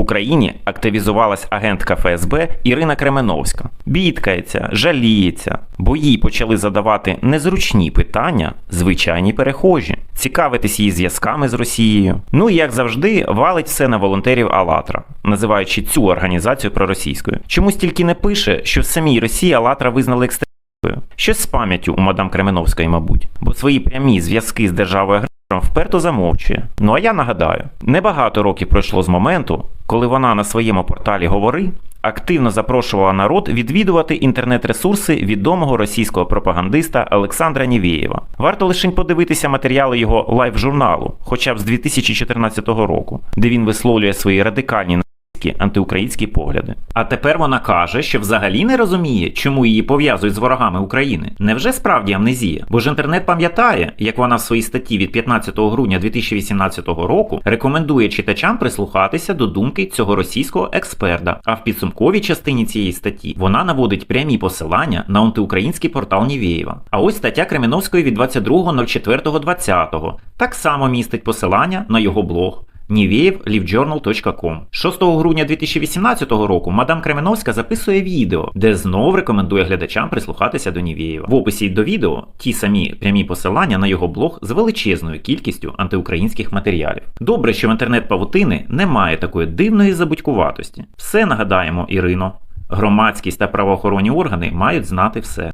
Україні активізувалась агентка ФСБ Ірина Кременовська. Бідкається, жаліється, бо їй почали задавати незручні питання, звичайні перехожі, цікавитись її зв'язками з Росією. Ну і як завжди, валить все на волонтерів Алатра, називаючи цю організацію проросійською. Чомусь тільки не пише, що в самій Росії Алатра визнали екстремістською. Щось з пам'яттю у мадам Кременовської, мабуть, бо свої прямі зв'язки з державою вперто замовчує. Ну а я нагадаю, небагато років пройшло з моменту, коли вона на своєму порталі Говори активно запрошувала народ відвідувати інтернет-ресурси відомого російського пропагандиста Олександра Нівєєва. Варто лише подивитися матеріали його лайв-журналу, хоча б з 2014 року, де він висловлює свої радикальні нацистські антиукраїнські погляди. А тепер вона каже, що взагалі не розуміє, чому її пов'язують з ворогами України. Невже справді амнезія? Бо ж інтернет пам'ятає, як вона в своїй статті від 15 грудня 2018 року рекомендує читачам прислухатися до думки цього російського експерта. А в підсумковій частині цієї статті вона наводить прямі посилання на антиукраїнський портал Нівєєва. А ось стаття Кременовської від 22.04.20. Так само містить посилання на його блог. NiveevLiveJournal.com 6 грудня 2018 року мадам Кременовська записує відео, де знов рекомендує глядачам прислухатися до Нівєєва. В описі до відео ті самі прямі посилання на його блог з величезною кількістю антиукраїнських матеріалів. Добре, що в інтернет-павутини немає такої дивної забудькуватості. Все нагадаємо, Ірино. Громадськість та правоохоронні органи мають знати все.